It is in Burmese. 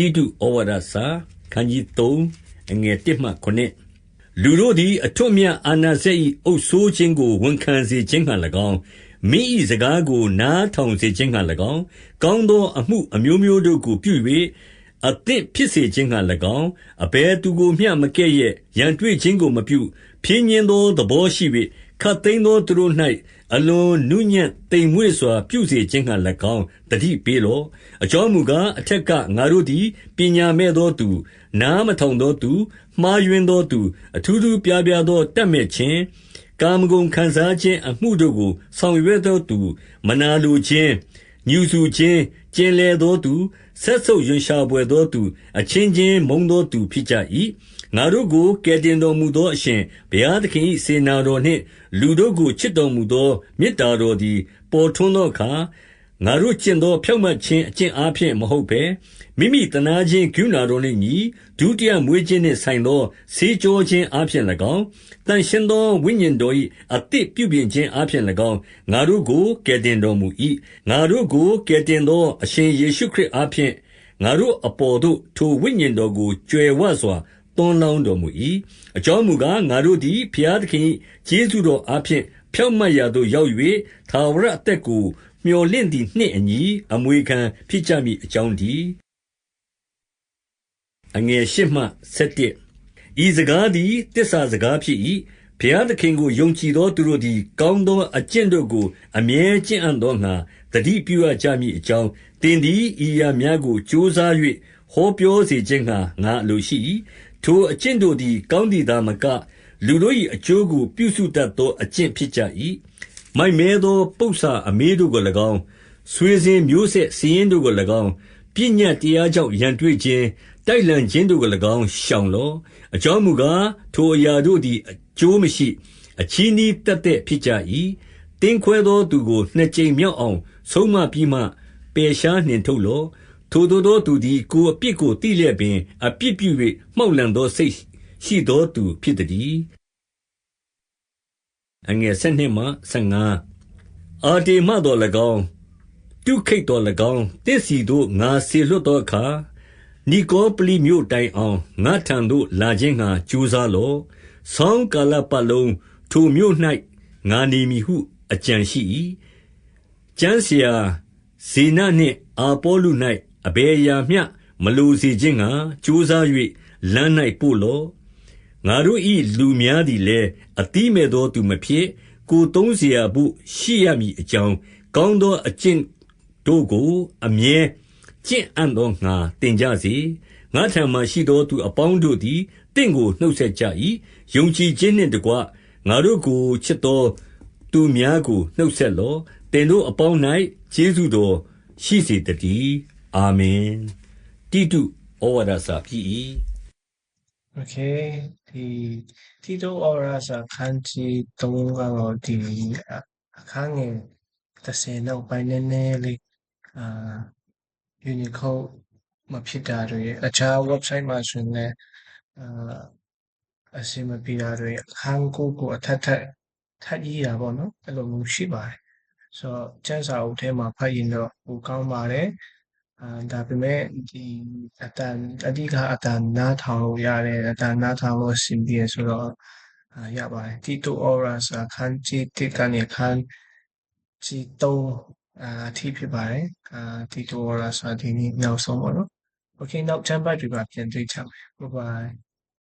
တိတုဩဝါဒစာခန်းကြီး3အငယ်1မှ9လူတို့သည်အထွတ်မြတ်အာနာဇက်၏အုပ်ဆိုးခြင်းကိုဝန်ခံစေခြင်းဟံ၎င်းမိ၏စကားကိုနားထောင်စေခြင်းဟံ၎င်းကောင်းသောအမှုအမျိုးမျိုးတို့ကိုပြု၍အသင့်ဖြစ်စေခြင်းဟံ၎င်းအဘယ်သူကိုမျှမကဲ့ရဲ့ရန်တွေ့ခြင်းကိုမပြုဖြင်းညင်းသောသဘောရှိ၍ ခတ်သိမ်းသောသူတို့၌အလွန်နူးညံ့သိမ်မွေ့စွာ ပြုစေခြင်းဟံ၎င်းတတိပေးလော့ အကြောင်းမူကား အထက်ကငါတို့သည် ပညာမဲ့သောသူ နားမထောင်သောသူ မှားယွင်းသောသူ အထူးထူးပြားပြားသောတတ်မဲ့ခြင်း ကာမဂုဏ်ခံစားခြင်းအမှုတို့ကို ဆောင်ရွက်သောသူ မနာလိုခြင်းညူဆူခြင်း ကျင်လေသောသူဆက်ဆုပ်ရွံရှာပွေသောသူ အချင်းချင်းမုံသောသူဖြစ်ကြ၏ ငါတို့ကို ကယ်တင်တော်မူသော အရှင်ဘုရားသခင်၏စေနာတော်နှင့် လူတို့ကို ချစ်တော်မူသော မေတ္တာတော်သည် ပေါ်ထွန်းသောအခါ ငါတို့ကျင့်သော ဖြောင့်မတ်ခြင်းအကျင့်အားဖြင့် မဟုတ်ဘဲ မိမိတနာခြင်း ကရုဏာတော်နှင့်ညီ ဒုတိယမွေးခြင်းနှင့်ဆိုင်သော ဆေးကြောခြင်းအားဖြင့်၎င်းတန်ရှင်သော ဝိညာဉ်တော်၏အသစ်ပြုပြင်ခြင်းအားဖြင့်၎င်း ငါတို့ကို ကယ်တင်တော်မူ၏ငါတို့ကို ကယ်တင်သော အရှင်ယေရှုခရစ်အားဖြင့် ငါတို့အပေါ်သို့ ထိုဝိညာဉ်တော်ကို ကြွယ်ဝစွာ သွန်းလောင်းတော်မူ၏အကြောင်းမူကား ငါတို့သည် ဘုရားသခင်၏ကျေးဇူးတော်အားဖြင့် ဖြောင့်မတ်ရာသို့ရောက်၍သာဝရအသက်ကိုမျှော်လင့်သည်နှင့်အညီ အမွေခံဖြစ်ကြမည်အကြောင်းတည်းအငယ်၈မှ7ဤစကားသည်တစ္ဆာစကားဖြစ်၏ဘုရားသခင်ကို ယုံကြည်သောသူတို့သည် ကောင်းသောအကျင့်တို့ကို အမြဲကျင့်အံ့သောငါတတိပြုရကြမည်အကြောင်းတင်သည်ဤရာများကို ကြိုးစား၍ဟောပြောစေခြင်းငှာငါအလိုရှိ၏ ထိုအကျင့်တို့သည် ကောင်းသည်သာမက လူတို့၏အကျိုးကို ပြုစုတတ်သော အကျင့်ဖြစ်ကြ၏မိုက်မဲသော ပု္ပ္ပာအမေးတို့ကို၎င်း ဆွေစဉ်မျိုးဆက်စည်ရင်တို့ကို၎င်း ပညတ်တရားကြောင့် ရန်တွေ့ခြင်း တိုက်လန့်ခြင်းတို့ကို၎င်း ရှောင်လော့ အကြောင်းမူကား ထိုအရာတို့သည် အကျိုးမရှိ အချီးနှီးတက်တဲ့ဖြစ်ကြ၏တင်းခွဲသောသူကို နှစ်ကြိမ်မြောက်အောင် ဆုံးမပြီးမှ ပယ်ရှားနှင်ထုတ်လော့ ထိုသို့သောသူသည် ကိုယ်အပြစ်ကိုသိလျက်ပင် အပြစ်ပြု၍မှောက်လှန်သောစိတ်ရှိသောသူဖြစ်သတည်း။12 အာတေမသော်၎င်း၊တုခိတ်သော်၎င်း၊သင့်ဆီသို့ ငါစေလွှတ်သောအခါ၊နိကောပလိမြို့တိုင်အောင် ငါ့ထံသို့ လာခြင်းငှါ ကြိုးစားလော့။ဆောင်းကာလပတ်လုံး ထိုမြို့၌ငါနေမည်ဟု အကြံရှိ၏။13 ကျမ်းဆရာဇေနနှင့် အာပေါလု၌ အဘယ်အရာမျှ မလိုစေခြင်းငှါ ကြိုးစား၍လမ်း၌ပို့လော့။ငါတို့၏လူများသည်လည်း အသီးမဲ့သောသူမဖြစ်၊ကိုယ်သုံးစရာဘို့ ရှိရမည်အကြောင်း၊ကောင်းသောအကျင့်တို့ကို အမြဲကျင့်အံ့သောငှါ သင်ကြစေ။ငါ့ထံမှာရှိသောသူအပေါင်းတို့သည် သင့်ကို နှုတ်ဆက်ကြ၏။ယုံကြည်ခြင်းနှင့်တကွ ငါတို့ကို ချစ်သောသူများကို နှုတ်ဆက်လော့။သင်တို့အပေါင်း၌ကျေးဇူးတော်ရှိစေသတည်း အာမင်တိတုဩဝါဒစာဖြစ်၏ Okay ဒီတီတိုအော်ရာစာခန်းကြီး3ကတော့ဒီအခန်းငယ်30နောက်ပိုင်းနည်းနည်းလေးအာ Unicode မဖြစ်တာတွေအခြား website မှာဆိုရင်လည်းအာအဆင်မပြေတာတွေအခန်းကိုကိုအထက်ထက်ထပ်ကြီးတာပေါ့နော်အဲ့လိုမျိုးရှိပါတယ်ဆိုတော့ကျန်းစာအုပ်ထဲမှာဖတ်ရင်တော့ဟိုကောင်းပါတယ် အာဒါပေမဲ့ဒီအတန်အဓိကအတန်နားထောင်လို့ရတယ်အတန်နားထောင်လို့ရှင်ပြဆိုတော့အာရပါတယ်တီတိုအော်ရာဆိုခန်းကြီးတစ်ကနေခန်းကြီးသုံးအာအထိဖြစ်ပါတယ်အာတီတိုအော်ရာဆိုဒီနေ့နောက်ဆုံးပါတော့ Okay now temper တွေပါပြန်တွေ့ချင်ပါ Bye bye